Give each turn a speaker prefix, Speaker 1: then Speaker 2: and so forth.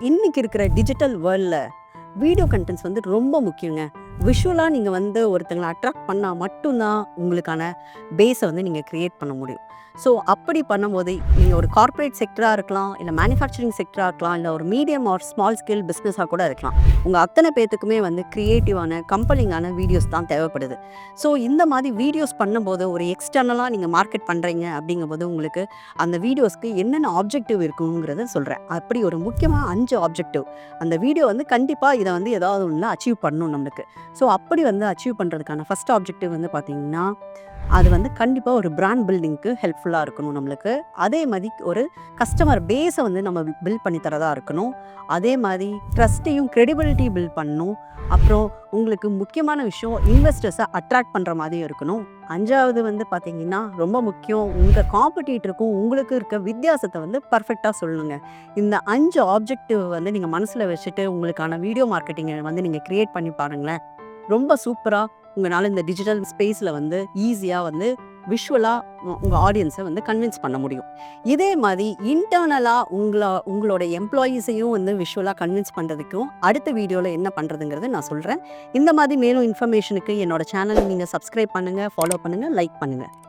Speaker 1: இன்னைக்கு இருக்கிற டிஜிட்டல் வேர்ல்டில் வீடியோ கண்டென்ட்ஸ் வந்து ரொம்ப முக்கியங்க. விஷுவலாக நீங்கள் வந்து ஒருத்தங்களை அட்ராக்ட் பண்ணால் மட்டும்தான் உங்களுக்கான பேஸை வந்து நீங்கள் க்ரியேட் பண்ண முடியும். ஸோ அப்படி பண்ணும்போது நீங்கள் ஒரு கார்ப்பரேட் செக்டராக இருக்கலாம் இல்லை மேனுஃபேக்சரிங் செக்டராக இருக்கலாம் இல்லை ஒரு மீடியம் ஆர் ஸ்மால் ஸ்கேல் பிஸ்னஸாக கூட இருக்கலாம். உங்கள் அத்தனை பேர்த்துக்குமே வந்து க்ரியேட்டிவான கம்பலிங்கான வீடியோஸ் தான் தேவைப்படுது. ஸோ இந்த மாதிரி வீடியோஸ் பண்ணும்போது ஒரு எக்ஸ்டர்னலாக நீங்கள் மார்க்கெட் பண்ணுறீங்க அப்படிங்கும்போது உங்களுக்கு அந்த வீடியோஸ்க்கு என்னென்ன ஆப்ஜெக்டிவ் இருக்குங்கிறத சொல்கிறேன் அப்படி ஒரு முக்கியமாக அஞ்சு ஆப்ஜெக்டிவ் அந்த வீடியோ வந்து கண்டிப்பாக இதை வந்து ஏதாவது ஒன்று அச்சீவ் பண்ணணும் நம்மளுக்கு. ஸோ அப்படி வந்து அச்சீவ் பண்ணுறதுக்கான ஃபஸ்ட் ஆப்ஜெக்டிவ் வந்து பார்த்திங்கன்னா அது வந்து கண்டிப்பாக ஒரு பிராண்ட் பில்டிங்க்கு ஹெல்ப்ஃபுல்லாக இருக்கணும் நம்மளுக்கு. அதே மாதிரி ஒரு கஸ்டமர் பேஸை வந்து நம்ம பில்ட் பண்ணி தரதாக இருக்கணும். அதே மாதிரி ட்ரஸ்ட்டையும் க்ரெடிபிலிட்டி பில்ட் பண்ணணும். அப்புறம் உங்களுக்கு முக்கியமான விஷயம் இன்வெஸ்டர்ஸை அட்ராக்ட் பண்ணுற மாதிரியும் இருக்கணும். அஞ்சாவது வந்து பார்த்தீங்கன்னா ரொம்ப முக்கியம் உங்கள் காம்படிட்டருக்கும் உங்களுக்கு இருக்க வித்தியாசத்தை வந்து பர்ஃபெக்டாக சொல்லணுங்க இந்த அஞ்சு ஆப்ஜெக்டிவ் வந்து நீங்கள் மனசில் வச்சுட்டு உங்களுக்கான வீடியோ மார்க்கெட்டிங்கை வந்து நீங்கள் க்ரியேட் பண்ணி பாருங்களேன். ரொம்ப சூப்பராக உங்களால் இந்த டிஜிட்டல் ஸ்பேஸில் வந்து ஈஸியாக வந்து விஷுவலாக உங்கள் ஆடியன்ஸை வந்து கன்வின்ஸ் பண்ண முடியும். இதே மாதிரி இன்டர்னலாக உங்களை உங்களோட எம்ப்ளாயீஸையும் வந்து விஷுவலாக கன்வின்ஸ் பண்ணுறதுக்கும் அடுத்த வீடியோவில் என்ன பண்ணுறதுங்கிறத நான் சொல்கிறேன் இந்த மாதிரி மேலும் இன்ஃபர்மேஷனுக்கு என்னோட சேனலை நீங்கள் சப்ஸ்கிரைப் பண்ணுங்கள் ஃபாலோ பண்ணுங்கள் லைக் பண்ணுங்கள்